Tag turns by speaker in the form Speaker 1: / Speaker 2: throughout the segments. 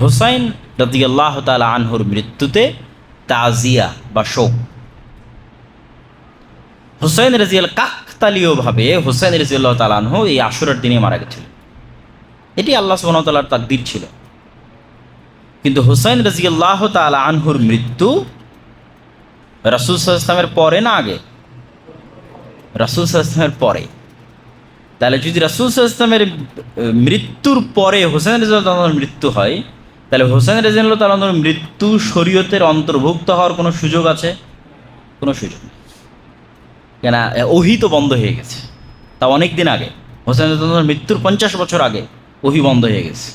Speaker 1: হোসাইন রদিয়াল্লাহ তালা আনহুর মৃত্যুতে তাজিয়া বা শোক। হুসাইন রাজিয়াল কাকতালীয়ভাবে হুসাইন রাজিয়াল্লাহ তালানহ এই আশুরার দিনে মারা গেছিলেন এটি আল্লাহ সুবনতালার তাকদির ছিল। কিন্তু হুসাইন রাজিয়াল্লাহ তালা আনহুর মৃত্যু রাসুল ইসলামের পরে না আগে? রাসুল ইসলামের পরে। তাহলে যদি রাসুল ইসলামের মৃত্যুর পরে হোসেন রাজিয়াল মৃত্যু হয় তাহলে হোসেন রাজিয়াল্লাহ তালানোর মৃত্যু শরীয়তের অন্তর্ভুক্ত হওয়ার কোনো সুযোগ আছে? কোনো সুযোগ নেই। কেন ওহি তো বন্ধ হয়ে গেছে। তা অনেক দিন আগে, হোসেন রাজিয়াল্লাহর মৃত্যুর পঞ্চাশ বছর আগে ওহি বন্ধ হয়ে গেছে।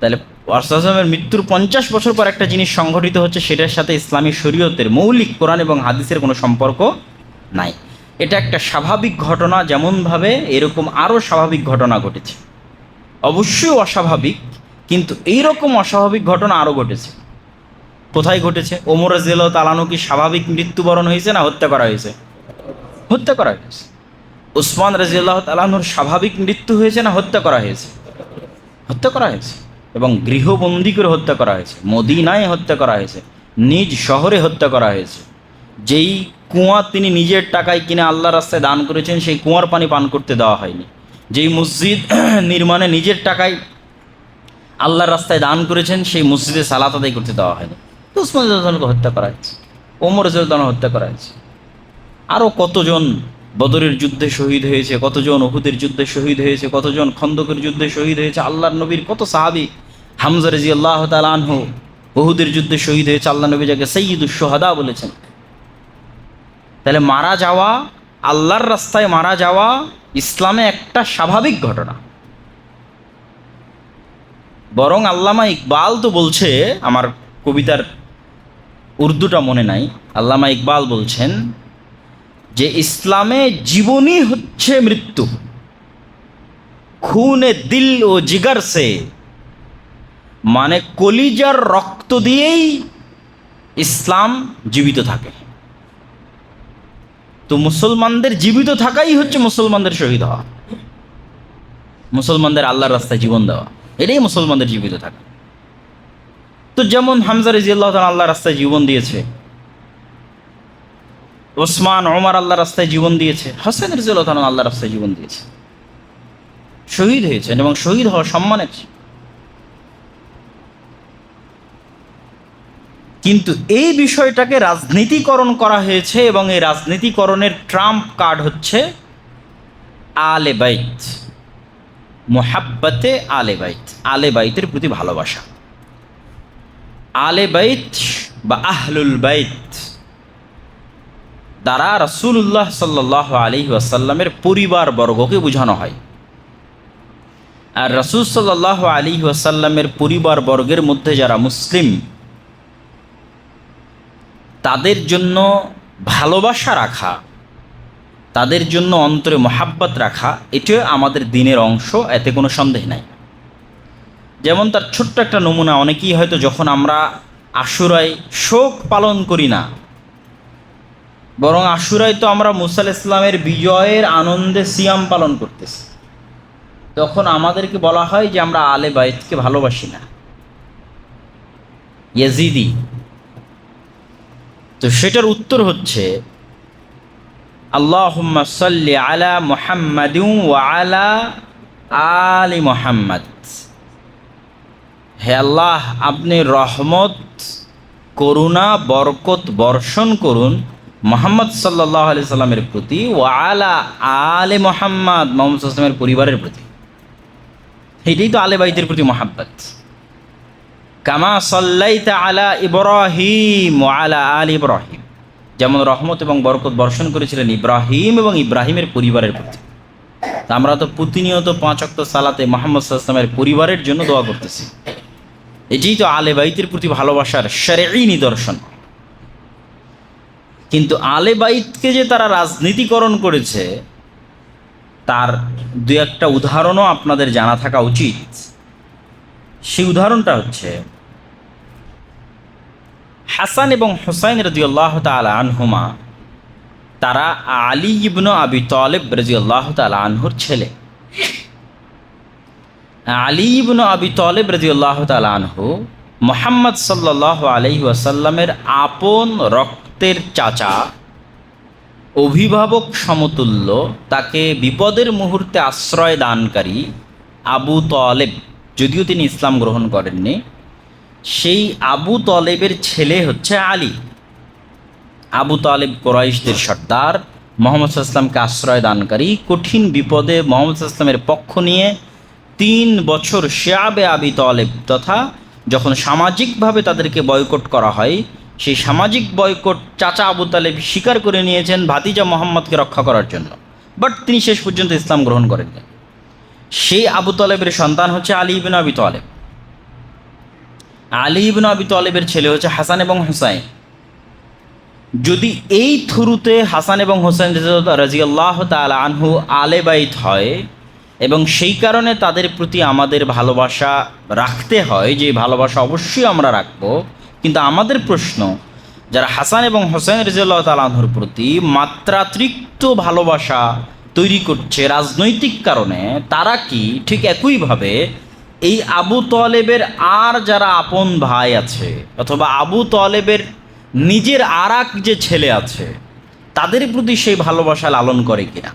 Speaker 1: তাহলে ওয়ারসামের মৃত্যুর পঞ্চাশ বছর পর একটা জিনিস সংঘটিত হচ্ছে, সেটার সাথে ইসলামী শরীয়তের মৌলিক কোরআন এবং হাদিসের কোনো সম্পর্ক নাই। এটা একটা স্বাভাবিক ঘটনা, যেমনভাবে এরকম আরও স্বাভাবিক ঘটনা ঘটেছে। অবশ্যই অস্বাভাবিক কিন্তু এইরকম অস্বাভাবিক ঘটনা আরও ঘটেছে। কোথায় ঘটেছে? ওমর রাজিয়াল তালানু কি স্বাভাবিক মৃত্যুবরণ হয়েছে না হত্যা করা হয়েছে? হত্যা করা হয়েছে। উসমান রাজিয়াল্লাহ তালানুর স্বাভাবিক মৃত্যু হয়েছে না হত্যা করা হয়েছে? হত্যা করা হয়েছে। এবং গৃহবন্দী করে হত্যা করা হয়েছে। মদিনায় হত্যা করা হয়েছে। নিজ শহরে হত্যা করা হয়েছে। যেই কুয়া তিনি নিজের টাকায় কিনে আল্লাহ রাস্তায় দান করেছেন, সেই কুয়ার পানি পান করতে দেওয়া হয়নি। যেই মসজিদ নির্মাণে নিজের টাকায় আল্লাহর রাস্তায় দান করেছেন, সেই মসজিদে সালাত আদায় করতে দেওয়া হয়নি। তো উসমান রাজকে হত্যা করা হয়েছে? ওমর রাজন হত্যা করা হয়েছে? আরও কতজন বদরের যুদ্ধে শহীদ হয়েছে, কতজন ওহুদের যুদ্ধে শহীদ হয়েছে, কতজন খন্দকের যুদ্ধে শহীদ হয়েছে, আল্লাহর নবীর কত সাহাবি? হামজা রাজি আল্লাহ তালানহ ওহুদের যুদ্ধে শহীদ হয়েছে আল্লাহ নবী যাকে সৈয়দুল সোহাদা বলেছেন। তাহলে মারা যাওয়া, আল্লাহর রাস্তায় মারা যাওয়া ইসলামে একটা স্বাভাবিক ঘটনা। বরং আল্লামা ইকবাল তো বলছে, আমার কবিতার উর্দুটা মনে নাই, আল্লামা ইকবাল বলছেন যে ইসলামে জীবনই হচ্ছে মৃত্যু। খুনে দিল ও জিগার সে। মানে কলিজার রক্ত দিয়েই ইসলাম জীবিত থাকে। তো মুসলমানদের জীবিত থাকাই হচ্ছে মুসলমানদের শহীদ হওয়া। মুসলমানদের আল্লাহর রাস্তায় জীবন দেওয়া। এটাই মুসলমানদের জীবিত থাকা তো যেমন হামজা রাজিয়াল্লাহ তাআলা আল্লাহ রাস্তায় জীবন দিয়েছে, ওসমান, ওমর আল্লাহ রাস্তায় জীবন দিয়েছে, হাসান রাজিয়াল্লাহ তাআলা আল্লাহ রাস্তায় জীবন দিয়েছে। শহীদ হয়েছেন এবং শহীদ হওয়া সম্মানের কিন্তু এই বিষয়টাকে রাজনীতিকরণ করা হয়েছে এবং এই রাজনীতিকরণের ট্রাম্প কার্ড হচ্ছে আলে বাইত। মোহাব্বতে আলে বাইত। আলে বাইতের প্রতি ভালোবাসা। আলে বাইত বা আহলুল বাইত দ্বারা রসুল্লাহ সাল্লাহ আলি ওয়াসাল্লামের পরিবার বর্গকে বোঝানো হয়। আর রসুল সাল্লাহ আলী ওয়াসাল্লামের পরিবার বর্গের মধ্যে যারা মুসলিম, তাদের জন্য ভালোবাসা রাখা তাদের জন্য অন্তরে মহাব্বত রাখা, এটিও আমাদের দিনের অংশ, এতে কোনো সন্দেহ নাই। যেমন তার ছোট্ট একটা নমুনা, অনেকেই হয়তো যখন আমরা আশুরায় শোক পালন করি না, বরং আশুরায় তো আমরা মুসাল ইসলামের বিজয়ের আনন্দে সিয়াম পালন করতেছি। তখন আমাদেরকে বলা হয় যে আমরা আলে বাইতকে ভালোবাসি না। ইয়াজিদি। তো সেটার উত্তর হচ্ছে আলা আলা মুহাম্মাদ। আল্লাহ, আপনি রহমত, করুণা, বরকত বর্ষণ করুন মোহাম্মদ সাল্লাহ আলি সাল্লামের প্রতি ও আলা আলে মোহাম্মদ মোহাম্মদ আসলামের পরিবারের প্রতি। এটাই তো আলে বাইতের প্রতি মোহাব্বত। কামা সাল্লাইতা আলা ইব্রাহিম আলা আল ইব্রাহিম। যেমন রহমত এবং বরকত বর্ষণ করেছিলেন ইব্রাহিম এবং ইব্রাহিমের পরিবারের প্রতি। আমরা তো প্রতিনিয়ত পাঁচ অক্ত সালাতে মোহাম্মদ সাল্লামের পরিবারের জন্য দোয়া করতেছি। এটাই তো আলে বাইতের প্রতি ভালোবাসার সেরেই নিদর্শন। কিন্তু আলে বাইতকে যে তারা রাজনীতিকরণ করেছে, তার দু একটা উদাহরণও আপনাদের জানা থাকা উচিত। সেই উদাহরণটা হচ্ছে হাসান এবং হোসাইন রাজিউল্লাহ তালা আনহুমা, তারা আলী ইবনু আবি তলেব রাজিউল্লাহ তালা আনহুর ছেলে। আলী ইবনু আবি তলেব রাজিউল্লাহ তালানহু মোহাম্মদ সাল্লাহ আলহি ওয়াসাল্লামের আপন রক্তের চাচা, অভিভাবক সমতুল্য, তাকে বিপদের মুহূর্তে আশ্রয় দানকারী আবু তলেব, যদিও তিনি ইসলাম গ্রহণ করেননি। সেই আবু তলেবের ছেলে হচ্ছে আলী। আবু তালেব কোরাইশদের সর্দার। মোহাম্মদ ইসলামকে আশ্রয় দানকারী। কঠিন বিপদে মোহাম্মদ ইসলামের পক্ষ নিয়ে তিন বছর শেয়াবে আবি তলেব তথা যখন সামাজিকভাবে তাদেরকে বয়কট করা হয়, সেই সামাজিক বয়কট চাচা আবু তালেব স্বীকার করে নিয়েছেন ভাতিজা মোহাম্মদকে রক্ষা করার জন্য। বাট তিনি শেষ পর্যন্ত ইসলাম গ্রহণ করেননি। সেই আবু তলেবের সন্তান হচ্ছে আলী ইবিন আবি তলেব। আলী ইবিন আবি তলেবের ছেলে হচ্ছে হাসান এবং হুসাইন। যদি এই থ্রুতে হাসান এবং হোসেন রাজিয়াল্লাহ তাল আনহু আলে বাইত হয় এবং সেই কারণে তাদের প্রতি আমাদের ভালোবাসা রাখতে হয়, যে ভালোবাসা অবশ্যই আমরা রাখব, কিন্তু আমাদের প্রশ্ন, যারা হাসান এবং হোসেন রাজিয়াল্লাহ তালাহুর প্রতি মাত্রাতিরিক্ত ভালোবাসা তৈরি করছে রাজনৈতিক কারণে, তারা কি ঠিক একইভাবে এই আবু তলেবের আর যারা আপন ভাই আছে, অথবা আবু তলেবের নিজের আর যে ছেলে আছে, তাদের প্রতি সেই ভালোবাসা লালন করে কিনা?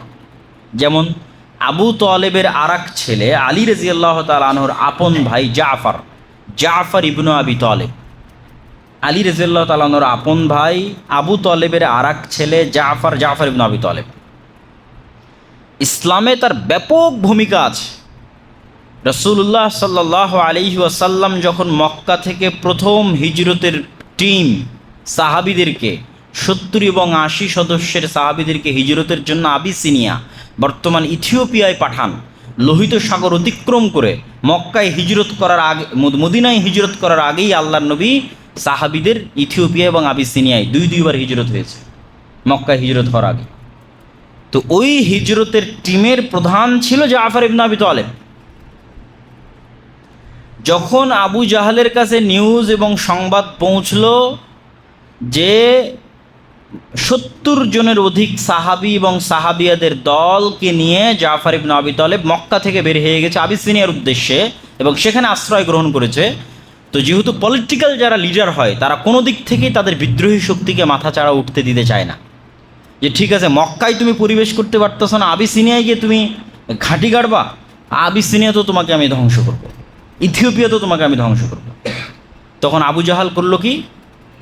Speaker 1: যেমন আবু তলেবের আর ছেলে আলী রাজিয়াল্লাহ তালানোর আপন ভাই জাফর জাফর ইবনু আবি তলেব। আলী রাজিয়াল্লাহ তালানোর আপন ভাই আবু তলেবের আর ছেলে জাফর জাফর ইবনু আবি তলেব। ইসলামে তার ব্যাপক ভূমিকা আছে। রসুল্লাহ সাল্লাহ আলিহি ওয়াসাল্লাম যখন মক্কা থেকে প্রথম হিজরতের টিম সাহাবিদেরকে, সত্তর এবং আশি সদস্যের সাহাবিদেরকে হিজরতের জন্য আবিসিনিয়া, বর্তমান ইথিওপিয়ায় পাঠান, লোহিত সাগর অতিক্রম করে মক্কায় হিজরত করার আগে মদিনায় হিজরত করার আগেই আল্লাহ নবী সাহাবিদের ইথিওপিয়া এবং আবিসিনিয়ায় দুই, দুইবার হিজরত হয়েছে, মক্কায় হিজরত হওয়ার আগে। তো ওই হিজরতের টিমের প্রধান ছিল জাফর ইবনা আবি তালেব। যখন আবু জাহালের কাছে নিউজ এবং সংবাদ পৌঁছল যে সত্তর জনের অধিক সাহাবি এবং সাহাবিয়াদের দলকে নিয়ে জাফর ইবন আবি তলেব মক্কা থেকে বের হয়ে গেছে আবিসিনিয়ার উদ্দেশ্যে এবং সেখানে আশ্রয় গ্রহণ করেছে। তো যেহেতু পলিটিক্যাল যারা লিডার হয়, তারা কোনো দিক থেকেই তাদের বিদ্রোহী শক্তিকে মাথা চাড়া উঠতে দিতে চায় না। যে ঠিক আছে, মক্কায় তুমি পরিবেশ করতে পারতেছো না, আবিসিনিয়ায় গিয়ে তুমি ঘাঁটি গাড়বা, আবিসিনিয়া তো তোমাকে আমি ধ্বংস করব। ইথিওপিয়া তো তোমাকে আমি ধ্বংস করব। তখন আবু জাহাল করল কি?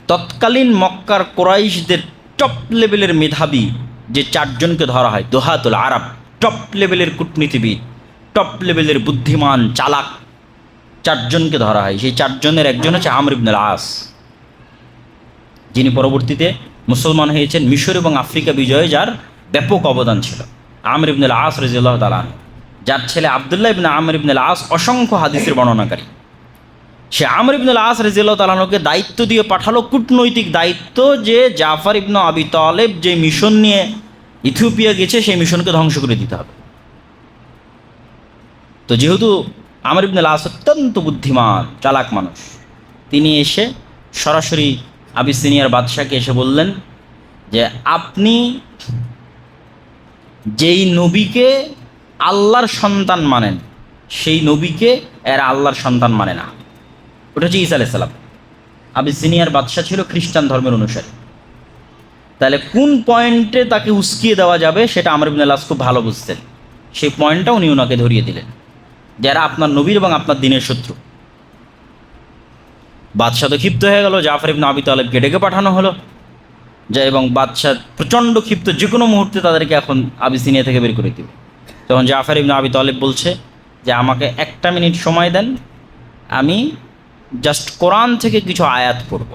Speaker 1: তৎকালীন মক্কার কোরাইশদের টপ লেভেলের মেধাবী যে চারজনকে ধরা হয়, দোহাতুল আরব টপ লেভেলের কূটনীতিবিদ টপ লেভেলের বুদ্ধিমান, চালাক, চারজনকে ধরা হয়। সেই চারজনের একজন হচ্ছে আমর আস যিনি পরবর্তীতে মুসলমান হয়েছেন মিশর এবং আফ্রিকা বিজয়ে যার ব্যাপক অবদান ছিল। আমর ইবনুল আস রাজিউল্লাহ তালান যার ছেলে আবদুল্লাহ ইবনে আমর ইবনুল আস অসংখ্য হাদিসের বর্ণনাকারী। সে আমর ইবনুল আস রেজিল্লাহ তালানোকে দায়িত্ব দিয়ে পাঠালো কূটনৈতিক দায়িত্ব যে জাফর ইবনু আবি তলেব যে মিশন নিয়ে ইথিওপিয়া গেছে, সেই মিশনকে ধ্বংস করে দিতে হবে। তো যেহেতু আমর ইবনুল আস অত্যন্ত বুদ্ধিমান, চালাক মানুষ, তিনি এসে সরাসরি আবিসিনিয়ার বাদশাকে এসে বললেন যে, আপনি যেই নবীকে আল্লাহর সন্তান মানেন। সেই নবীকে এরা আল্লাহর সন্তান মানে না। ওটা হচ্ছে ইসা আলাইসাল্লাম আবিসিনিয়ার বাদশাহ ছিল খ্রিস্টান ধর্মের অনুসারী। তাহলে কোন পয়েন্টে তাকে উস্কিয়ে দেওয়া যাবে সেটা আমর আল্লাহ খুব ভালো বুঝতেন। সেই পয়েন্টটা উনি ওনাকে ধরিয়ে দিলেন। যারা আপনার নবীর এবং আপনার দিনের শত্রু। বাদশাহ তো ক্ষিপ্ত হয়ে গেল, জাফর ইবনে আবি তালেবকে ডেকে পাঠানো হলো। যা এবং বাদশাহ প্রচণ্ড ক্ষিপ্ত যে কোনো মুহূর্তে তাদেরকে এখন আবিসিনিয়া থেকে বের করে দিবে। তখন জাফর ইবনে আবি তালেব বলছে যে, আমাকে একটা মিনিট সময় দেন, আমি জাস্ট কোরআন থেকে কিছু আয়াত পড়ব।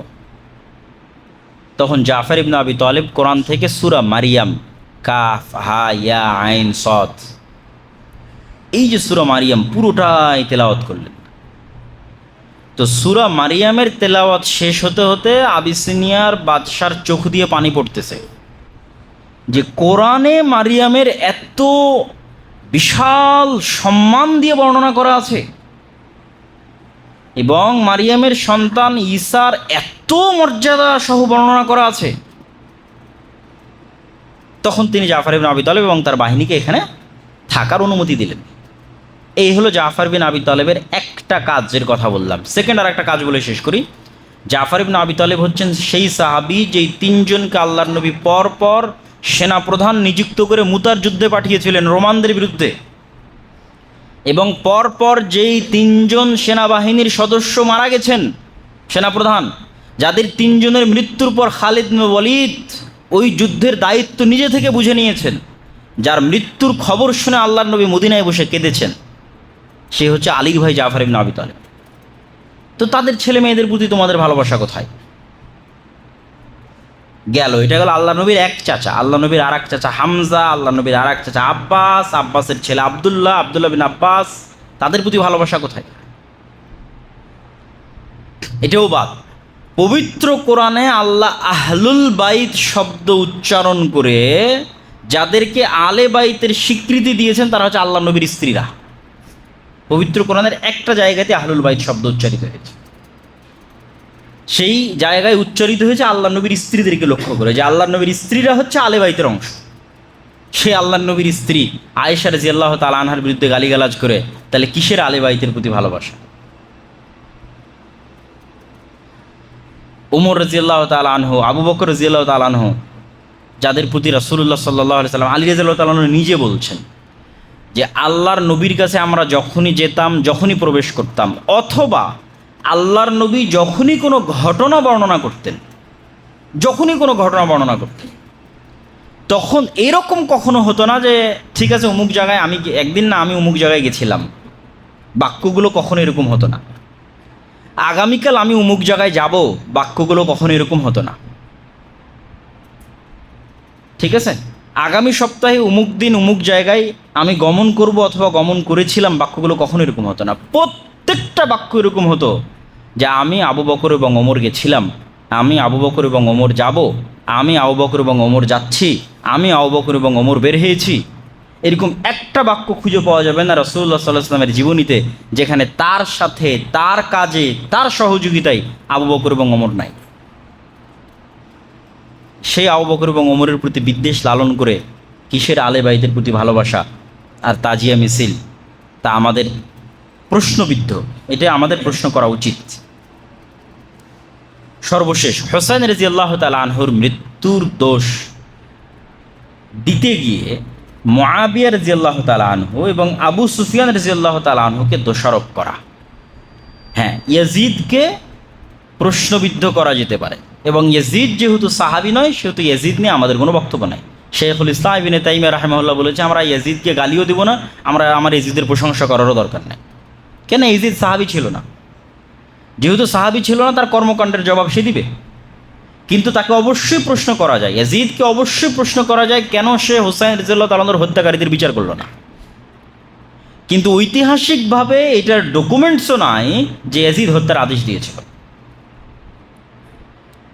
Speaker 1: তখন জাফর ইবনে আবি তলেব কোরআন থেকে সুরা মারিয়াম, কাফ, হা, ইয়া, আইন, সৎ, এই যে সুরা মারিয়াম পুরোটাই তেলাওয়াত করলেন। তো সুরা মারিয়ামের তেলাওয়াত শেষ হতে হতে আবিসিনিয়ার বাদশার চোখ দিয়ে পানি পড়তেছে। যে কোরআনে মারিয়ামের এত বিশাল সম্মান দিয়ে বর্ণনা করা আছে। এবং মারিয়ামের সন্তান ঈসার এত মর্যাদা সহ বর্ণনা করা আছে। তখন তিনি জাফর ইবনে আবি তালেব এবং তার বাহিনীকে এখানে থাকার অনুমতি দিলেন। এই হলো জাফর বিন আবি তালেবের একটা কাজের কথা বললাম। সেকেন্ড আর একটা কাজ বলে শেষ করি। জাফর বিন আবি তালেব হচ্ছেন সেই সাহাবি যেই তিনজনকে আল্লাহর নবী পর পর সেনাপ্রধান নিযুক্ত করে মুতার যুদ্ধে পাঠিয়েছিলেন রোমানদের বিরুদ্ধে। এবং পরপর যেই তিনজন সেনাবাহিনীর সদস্য মারা গেছেন সেনাপ্রধান, যাদের তিনজনের মৃত্যুর পর খালিদ ওয়ালিদ ওই যুদ্ধের দায়িত্ব নিজে থেকে বুঝে নিয়েছেন, যার মৃত্যুর খবর শুনে আল্লাহর নবী মদিনায় বসে কেঁদেছেন। সে হচ্ছে আলীর ভাই জাফর ইবনে আবি তো তাদের ছেলে মেয়েদের প্রতি তোমাদের ভালোবাসা কোথায়? গেল। এটা গেল আল্লাহ নবীর এক চাচা, আল্লাহ নবীর আর এক চাচা হামজা, আল্লাহ নবীর আর এক চাচা আব্বাস, আব্বাসের ছেলে আবদুল্লাহ আবদুল্লাহ বিন আব্বাস। তাদের প্রতি ভালোবাসা কোথায়? এটাও বাদ। পবিত্র কোরআনে আল্লাহ আহলুল বাইত শব্দ উচ্চারণ করে যাদেরকে আলে বাইতের স্বীকৃতি দিয়েছেন তারা হচ্ছে আল্লাহ নবীর স্ত্রীরা। পবিত্র কোরআনের একটা জায়গাতে আহলুল বাইত শব্দ উচ্চারিত হয়েছে। সেই জায়গায় উচ্চারিত হয়েছে আল্লাহ নবীর স্ত্রীদেরকে লক্ষ্য করে যে আল্লাহ নবীর স্ত্রীরা হচ্ছে আলে বাইতের অংশ। সে আল্লাহ নবীর স্ত্রী আয়েশা রাজি আল্লাহ তালা আনহার বিরুদ্ধে গালিগালাজ করে তাহলে কিসের আলে বাইতের প্রতি ভালোবাসা? উমর রাজিয়াল্লাহ তাল আনহু, আবু বকর রাজিয়াল্লাহ তাল আনহু, যাদের প্রতি রাসুল্লাহ সাল্লাহ সাল্লাম, আলী রাজিয়াল্লাহ তাল নিজে বলছেন যে আল্লাহর নবীর কাছে আমরা যখনই যেতাম, যখনই প্রবেশ করতাম, অথবা আল্লাহর নবী যখনই কোনো ঘটনা বর্ণনা করতেন, যখনই কোনো ঘটনা বর্ণনা করতেন, তখন এরকম কখনো হতো না যে, ঠিক আছে, অমুক জায়গায় আমি একদিন না, আমি অমুক জায়গায় গেছিলাম। বাক্যগুলো কখনো এরকম হতো না। আগামীকাল আমি অমুক জায়গায় যাব, বাক্যগুলো কখনো এরকম হতো না। ঠিক আছে? আগামী সপ্তাহে অমুক দিন, অমুক জায়গায় আমি গমন করব অথবা গমন করেছিলাম, বাক্যগুলো কখনো এরকম হতো না। প্রত্যেকটা বাক্য এরকম হতো। যে আমি আবু বকর এবং ওমর গেছিলাম আমি আবু বকর এবং ওমর যাব। আমি আবু বকর এবং ওমর যাচ্ছি। আমি আবু বকর এবং ওমর বের হয়েছি। এরকম একটা বাক্য খুঁজে পাওয়া যাবে না রসুল্লাহ সাল্লাহ আসলামের জীবনীতে, যেখানে তার সাথে, তার কাজে, তার সহযোগিতায় আবু বকর এবং ওমর নাই। সেই আবু বকর এবং ওমরের প্রতি বিদ্বেষ লালন করে কিসের আলে বাইদের প্রতি ভালোবাসা আর তাজিয়া মিছিল? তা আমাদের প্রশ্নবিদ্ধ। এটা আমাদের প্রশ্ন করা উচিত। সর্বশেষ হোসেন রেজি আল্লাহ আনহুর মৃত্যুর দোষ দিতে গিয়ে মোয়াবিয়া রেজি আল্লাহ আনহু এবং আবু সুফিয়ান রেজি আল্লাহ আনহুকে দোষারোপ করা। হ্যাঁ ইয়াজিদকে প্রশ্নবিদ্ধ করা যেতে পারে এবং ইয়াজিদ যেহেতু সাহাবি নয়, সেহেতু ইয়াজিদ নিয়ে আমাদের কোনো বক্তব্য নাই। শেখুল ইসলাম ইবিনে তাইমিয়া রাহেমাউল্লাহ বলেছে, আমরা ইয়াজিদকে গালিও দিব না, আমরা, আমার ইয়াজিদের প্রশংসা করারও দরকার নেই। কেন ইয়াজিদ সাহাবি ছিল না? যেহেতু সাহাবি ছিল না, তার কর্মকাণ্ডের জবাব সে দিবে। কিন্তু তাকে অবশ্যই প্রশ্ন করা যায়। ইয়াজিদকে অবশ্যই প্রশ্ন করা যায়, কেন সে হোসাইন রিজাল্লাহ তালানোর হত্যাকারীদের বিচার করল না? কিন্তু ঐতিহাসিকভাবে এটার ডকুমেন্টসও নাই যে ইয়াজিদ হত্যার আদেশ দিয়েছিল।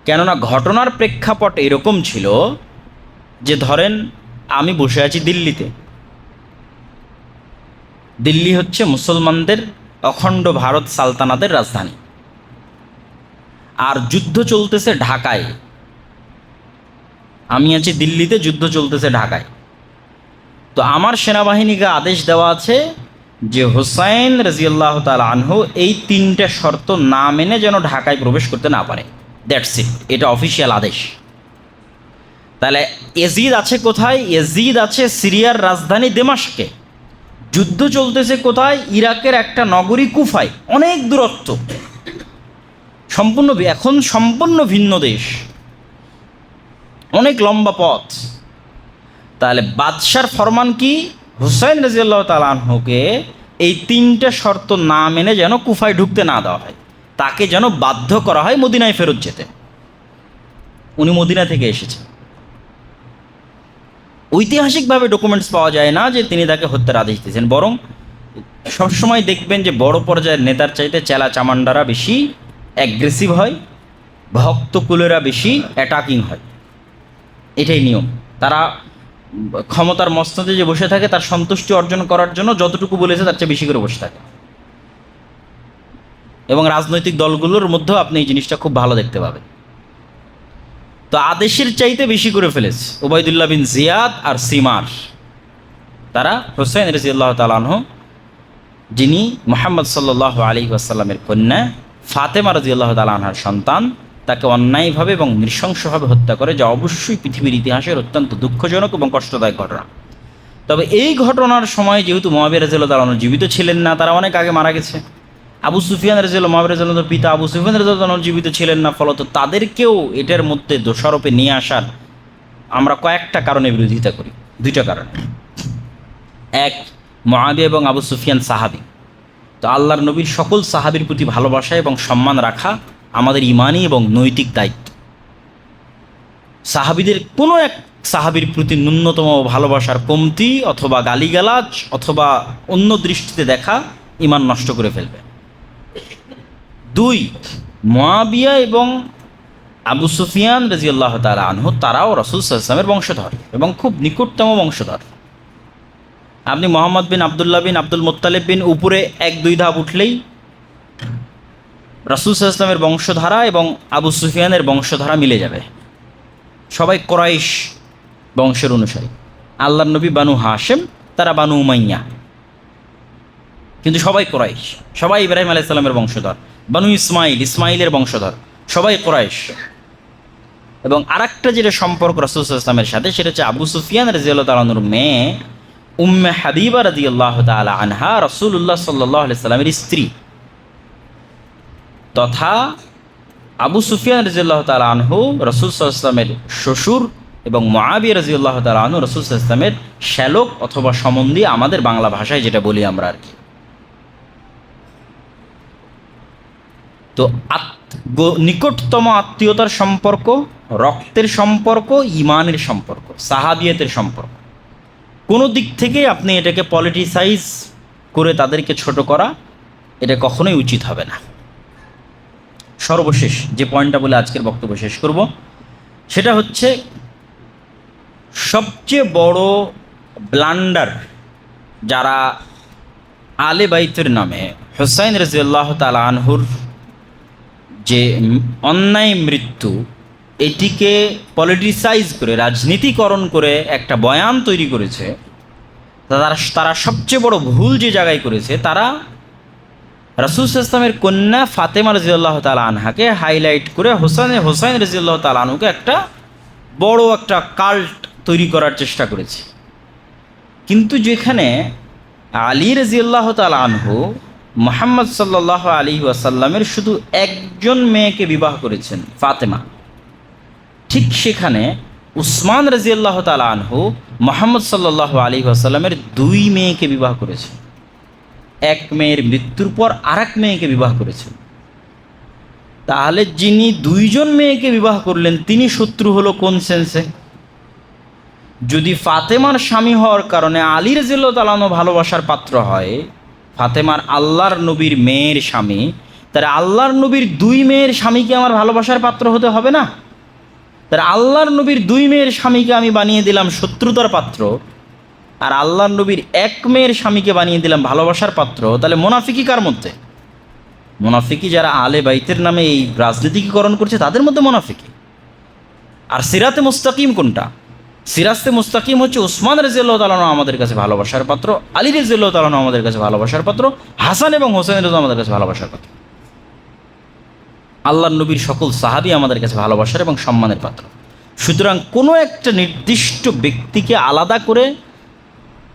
Speaker 1: কেননা ঘটনার প্রেক্ষাপট এরকম ছিল যে, ধরেন, আমি বসে আছি দিল্লিতে। দিল্লি হচ্ছে মুসলমানদের অখণ্ড ভারত সালতানাতের রাজধানী। আর যুদ্ধ চলতেছে ঢাকায়। আমি আছি দিল্লিতে, যুদ্ধ চলতেছে ঢাকায়। তো আমার সেনাবাহিনীকে আদেশ দেওয়া আছে যে হোসাইন রাজিয়াল্লাহ তাল আনহু এই তিনটা শর্ত না মেনে যেন ঢাকায় প্রবেশ করতে না পারে। দ্যাটস ইট এটা অফিসিয়াল আদেশ। তাহলে এজিদ আছে কোথায়? এজিদ আছে সিরিয়ার রাজধানী দেমাশকে। যুদ্ধ চলতেছে কোথায়? ইরাকের একটা নগরী কুফায়। অনেক দূরত্ব। সম্পূর্ণ এখন সম্পূর্ণ ভিন্ন দেশ। অনেক লম্বা পথ। তাহলে বাদশার ফরমান কি? হুসাইন রাজিয়াল্লাহ তালানহুকে এই তিনটা শর্ত না মেনে যেন কুফায় ঢুকতে না দেওয়া হয়। তাকে যেন বাধ্য করা হয় মদিনায় ফেরত যেতে। উনি মদিনা থেকে এসেছেন। ঐতিহাসিকভাবে ডকুমেন্টস পাওয়া যায় না যে তিনি তাকে হত্যার আদেশ দিয়েছেন। বরং সবসময় দেখবেন যে বড় পর্যায়ের নেতার চাইতে চেলা চামান্ডারা বেশি অ্যাগ্রেসিভ হয়, ভক্তকুলেরা বেশি অ্যাটাকিং হয়। এটাই নিয়ম। তারা ক্ষমতার মস্তদে যে বসে থাকে, তার সন্তুষ্টি অর্জন করার জন্য যতটুকু বলেছে, তার চেয়ে বেশি করে বসে থাকে। এবং রাজনৈতিক দলগুলোর মধ্যেও আপনি এই জিনিসটা খুব ভালো দেখতে পাবেন। তো আদেশের চাইতে বেশি করে ফেলেছে ওবায়দুল্লাহ বিন জিয়াদ আর সিমার। তারা হোসেন রাজিয়াল্লাহ তালানহ যিনি মোহাম্মদ সাল্লাহ আলী আসাল্লামের কন্যা ফাতেমা রাজিউল্লাহ আনহার সন্তান, তাকে অন্যায়ভাবে এবং নৃশংসভাবে হত্যা করে, যা অবশ্যই পৃথিবীর ইতিহাসের অত্যন্ত দুঃখজনক এবং কষ্টদায়ক ঘটনা। তবে এই ঘটনার সময় যেহেতু মহাবীর রাজিউল্লাহ তালা জীবিত ছিলেন না, তারা অনেক আগে মারা গেছে। আবু সুফিয়ান রাজিউল্লাহ মহাবীর রাজিউল্লাহ পিতা আবু সুফিয়ান রাজিউল্লাহ জীবিত ছিলেন না, ফলত তাদেরকেও এটার মধ্যে দোষারোপে নিয়ে আসার আমরা কয়েকটা কারণে বিরোধিতা করি। দুইটা কারণ। এক মহাবি এবং আবু সুফিয়ান সাহাবি। তো আল্লাহর নবীর সকল সাহাবির প্রতি ভালোবাসা এবং সম্মান রাখা আমাদের ইমানি এবং নৈতিক দায়িত্ব। সাহাবিদের কোনো এক সাহাবির প্রতি ন্যূনতম ভালোবাসার কমতি অথবা গালিগালাজ অথবা অন্য দৃষ্টিতে দেখা ইমান নষ্ট করে ফেলবে। দুই মোয়াবিয়া এবং আবু সুফিয়ান রাজিউল্লাহ তালা আনহু তারাও রসুল সাল্লামের বংশধর এবং খুব নিকটতম বংশধর। আপনি মোহাম্মদ বিন আবদুল্লাহ বিন আব্দুল মোত্তালেব বিন উপরে এক, দুই ধাপ উঠলেই রাসুল সাল্লামের বংশধারা এবং আবু সুফিয়ানের বংশধারা মিলে যাবে। সবাই কোরাইশ বংশের অনুসারী। আল্লাহ নবী বানু হাশেম, তারা বানু উমাইয়া। কিন্তু সবাই কোরাইশ। সবাই ইব্রাহিম আলাইসাল্লামের বংশধর। বানু ইসমাইল, ইসমাইলের বংশধর। সবাই কোরাইশ। এবং আরেকটা যেটা সম্পর্ক রাসুল ইসলামের সাথে, সেটা হচ্ছে আবু সুফিয়ান রাজিউল্লাহ তালানুর মেয়ে উম্মে হাবিবা রাজি আল্লাহ তালা আনহা রসুল্লাহ সাল্লাহ সাল্লামের স্ত্রী। তথা আবু সুফিয়ান রাজিউল্লাহ তালা আনহু রসুল সাল্লামের শ্বশুর এবং মহাবিয়া রাজিউল্লাহ তালা আনহু রসুল ইসলামের শ্যালক অথবা সম্বন্ধী আমাদের বাংলা ভাষায় যেটা বলি আমরা আর কি। তো নিকটতম আত্মীয়তার সম্পর্ক, রক্তের সম্পর্ক ইমানের সম্পর্ক, সাহাবিয়তের সম্পর্ক। কোনো দিক থেকে আপনি এটাকে পলিটিসাইজ করে তাদেরকে ছোট করা, এটা কখনোই উচিত হবে না। সর্বশেষ যে পয়েন্টটা বলে আজকের বক্তব্য শেষ করব, সেটা হচ্ছে সবচেয়ে বড় ব্লান্ডার যারা আলে বাইতের নামে হোসাইন রাজিউল্লাহ তালা আনহুর যে অন্যায় মৃত্যু এটিকে পলিটিসাইজ করে, রাজনীতিকরণ করে একটা বয়ান তৈরি করেছে। তারা তারা সবচেয়ে বড় ভুল যে জায়গায় করেছে, তারা রাসুল ইসলামের কন্যা ফাতেমা রাজিউল্লাহ তাল আনহাকে হাইলাইট করে হোসাইন হোসাইন রাজিউল্লাহ তাল আনহুকে একটা বড় একটা কাল্ট তৈরি করার চেষ্টা করেছে। কিন্তু যেখানে আলী রাজিউল্লাহ তালা আনহু মোহাম্মদ সাল্লাহ আলী ওয়াসাল্লামের শুধু একজন মেয়েকে বিবাহ করেছেন, ফাতেমা। ঠিক সেখানে উসমান রাজিয়াল্লাহ তালা আনহু মোহাম্মদ সাল্লাহ আলী ওয়াসাল্লামের দুই মেয়েকে বিবাহ করেছে এক মেয়ের মৃত্যুর পর আর এক মেয়েকে বিবাহ করেছেন। তাহলে যিনি দুইজন মেয়েকে বিবাহ করলেন, তিনি শত্রু হলো কোন সেন্সে যদি ফাতেমার স্বামী হওয়ার কারণে আলী রাজিল্লাহ তালানো ভালোবাসার পাত্র হয়, ফাতেমার আল্লাহর নবীর মেয়ের স্বামী, তাহলে আল্লাহর নবীর দুই মেয়ের স্বামীকে আমার ভালোবাসার পাত্র হতে হবে না? তাহলে আল্লাহর নবীর দুই মেয়ের স্বামীকে আমি বানিয়ে দিলাম শত্রুতার পাত্র, আর আল্লাহর নবীর এক মেয়ের স্বামীকে বানিয়ে দিলাম ভালোবাসার পাত্র। তাহলে মোনাফিকি কার মধ্যে? মোনাফিকি যারা আলে বাইতের নামে এই রাজনীতিকীকরণ করছে, তাদের মধ্যে মোনাফিকি আর সিরাতে মুস্তাকিম কোনটা? সিরাজতে মুস্তাকিম হচ্ছে ওসমান রেজিউল্লাহ তালানো আমাদের কাছে ভালোবাসার পাত্র, আলী রেজিউল্লাহ তালানো আমাদের কাছে ভালোবাসার পাত্র, হাসান এবং হোসেন রেজু আমাদের কাছে ভালোবাসার পাত্র। আল্লাহ নবীর সকল সাহাবি আমাদের কাছে ভালোবাসার এবং সম্মানের পাত্র। সুতরাং কোনো একটা নির্দিষ্ট ব্যক্তিকে আলাদা করে,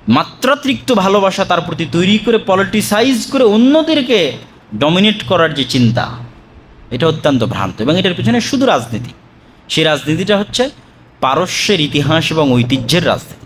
Speaker 1: মাত্রাতিরিক্ত ভালোবাসা তার প্রতি তৈরি করে পলিটিসাইজ করে অন্যদেরকে ডমিনেট করার যে চিন্তা, এটা অত্যন্ত ভ্রান্ত এবং এটার পিছনে শুধু রাজনীতি। সেই রাজনীতিটা হচ্ছে পারস্যের ইতিহাস এবং ঐতিহ্যের রাজনীতি।